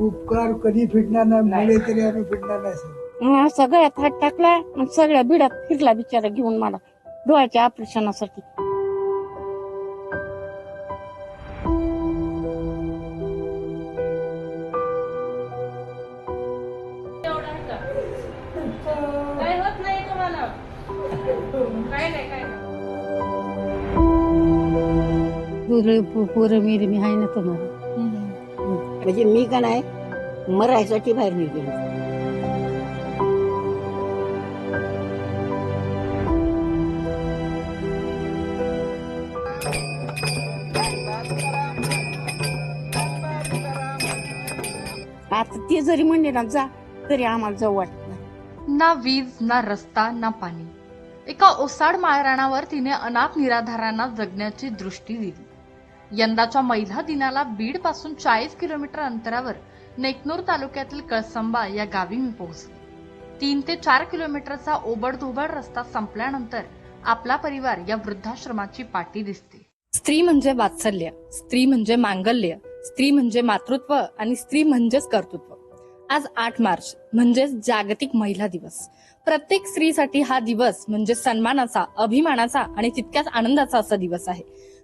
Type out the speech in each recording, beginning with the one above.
कधी फिटणार नाही मुले तरी आम्ही फिटणार नाही सर. हा, सगळ्यात हात टाकला आणि सगळ्या बिडात फिरला बिचारा घेऊन मला डोळ्याच्या ऑपरेशनासाठी. पोरं मेरे मी आहे ना तुम्हाला. म्हणजे मी का नाही मरायसाठी बाहेर निघेल. आता ते जरी म्हणले ना जा तरी आम्हाला जाऊ वाटत नाही. ना वीज ना रस्ता ना पाणी. एका ओसाड माळरानावर तिने अनाथ निराधारांना जगण्याची दृष्टी दिली. यंदाच्या महिला दिनाला बीडपासून चाळीस किलोमीटर अंतरावर नेकनूर तालुक्यातील कळसंबा या गावी मी पोहोचले. तीन ते चार किलोमीटरचा ओबडधोबड रस्ता संपल्यानंतर आपला परिवार या वृद्धाश्रमाची पाठी दिसते. स्त्री म्हणजे वात्सल्य स्त्री म्हणजे मांगल्य स्त्री म्हणजे मातृत्व आणि स्त्री म्हणजेच कर्तृत्व. आज आठ मार्च म्हणजेच जागतिक महिला दिवस. प्रत्येक स्त्रीसाठी हा दिवस म्हणजे सन्मानाचा अभिमानाचा आणि तितक्याच आनंदाचा असा दिवस आहे.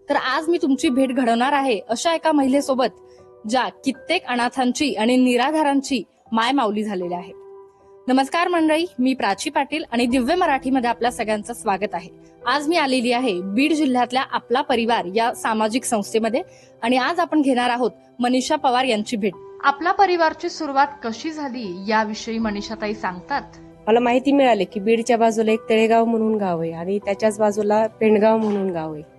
तर आज मी तुमची भेट घडवणार आहे अशा एका महिलेसोबत ज्या कित्येक अनाथांची आणि निराधारांची माय माऊली झालेल्या आहेत. नमस्कार मंडळी मी प्राची पाटील आणि दिव्य मराठीमध्ये आपल्या सगळ्यांचं स्वागत आहे. आज मी आलेली आहे बीड जिल्ह्यातल्या आपला परिवार या सामाजिक संस्थेमध्ये आणि आज आपण घेणार आहोत मनीषा पवार यांची भेट. आपला परिवारची सुरुवात कशी झाली याविषयी मनीषाताई सांगतात. मला माहिती मिळाली की बीडच्या बाजूला एक तळेगाव म्हणून गाव आहे आणि त्याच्याच बाजूला पेंडगाव म्हणून गाव आहे.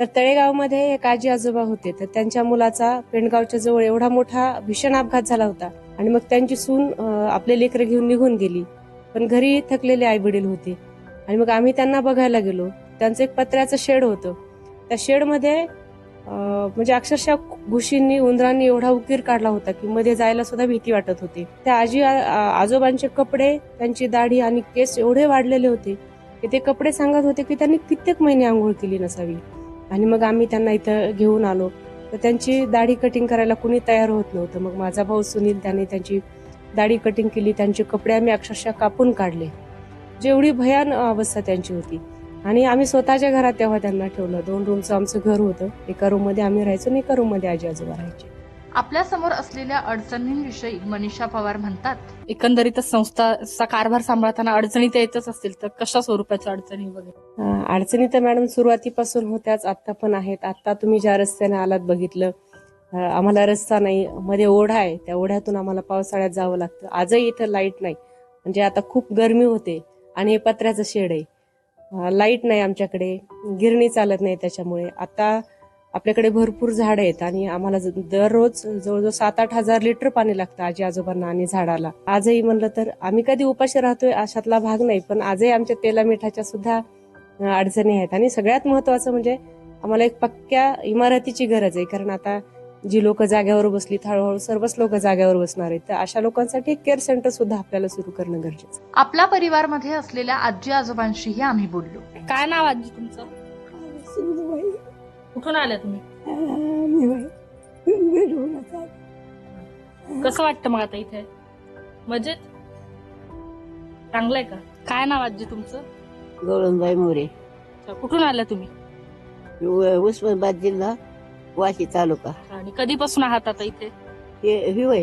तर तळेगावमध्ये एक आजी आजोबा होते. तर त्यांच्या मुलाचा पेंडगावच्या जवळ एवढा मोठा भीषण अपघात झाला होता. आणि मग त्यांची सून आपले लेकरं घेऊन निघून गेली. पण घरी थकलेले आई वडील होते. आणि मग आम्ही त्यांना बघायला गेलो. त्यांचं एक पत्र्याचं शेड होतं. त्या शेडमध्ये म्हणजे अक्षरशः घुशींनी उंदरांनी एवढा उकीर काढला होता की मध्ये जायला सुद्धा भीती वाटत होती. त्या आजी आ- आजोबांचे कपडे त्यांची दाढी आणि केस एवढे वाढलेले होते की ते कपडे सांगत होते की त्यांनी कित्येक महिने आंघोळ केली नसावी. आणि मग आम्ही त्यांना इथं घेऊन आलो. तर त्यांची दाढी कटिंग करायला कुणी तयार होत नव्हतं. मग माझा भाऊ सुनील त्याने त्यांची दाढी कटिंग केली. त्यांचे कपडे आम्ही अक्षरशः कापून काढले. म्हणजे जेवढी भयान अवस्था त्यांची होती. आणि आम्ही स्वतःच्या घरात तेव्हा त्यांना ठेवलं. दोन रूमचं आमचं घर होतं. एका रूममध्ये आम्ही राहायचो आणि एका रूममध्ये आजी आजोबा राहायचे. आपल्यासमोर असलेल्या अडचणींविषयी मनीषा पवार म्हणतात. एकंदरीतच संस्थाचा कारभार सांभाळताना अडचणी तर येतच असतील तर कशा स्वरूपाच्या अडचणी वगैरे? अडचणी तर मॅडम सुरुवातीपासून होत्याच आता पण आहेत. आता तुम्ही ज्या रस्त्याने आलात बघितलं आम्हाला रस्ता नाही मध्ये ओढा आहे. त्या ओढ्यातून आम्हाला पावसाळ्यात जावं लागतं. आजही इथं लाइट नाही. म्हणजे आता खूप गरमी होते आणि हे पत्र्याचं शेड आहे. लाइट नाही आमच्याकडे गिरणी चालत नाही त्याच्यामुळे. आता आपल्याकडे भरपूर झाडं आहेत आणि आम्हाला ज- दररोज जवळजवळ सात आठ हजार लिटर पाणी लागतं आजी आजोबांना आणि झाडाला. आजही म्हणलं तर आम्ही कधी उपाशी राहतोय अशातला भाग नाही पण आजही आमच्या तेला मिठाच्या सुद्धा अडचणी आहेत. आणि सगळ्यात महत्वाचं म्हणजे आम्हाला एक पक्क्या इमारतीची गरज आहे कारण आता जी लोक जाग्यावर बसली हळूहळू सर्वच लोक जाग्यावर बसणार आहेत. तर अशा लोकांसाठी एक केअर सेंटर सुद्धा आपल्याला सुरू करणं गरजेचं आहे. आपल्या परिवारमध्ये असलेल्या आजी आजोबांशीही आम्ही बोललो. काय नाव आजी तुमचं? कुठून आल्या तुम्ही? कसं वाटतं मग आता इथे? मजेत? चांगलंय का? काय नाव आजी तुमचं? गवळणबाई मोरे. अच्छा, कुठून आल्या तुम्ही? उ- उस्मानाबाद जिल्हा वाशी तालुका. आणि कधीपासून आहात आता इथे? हे हिवय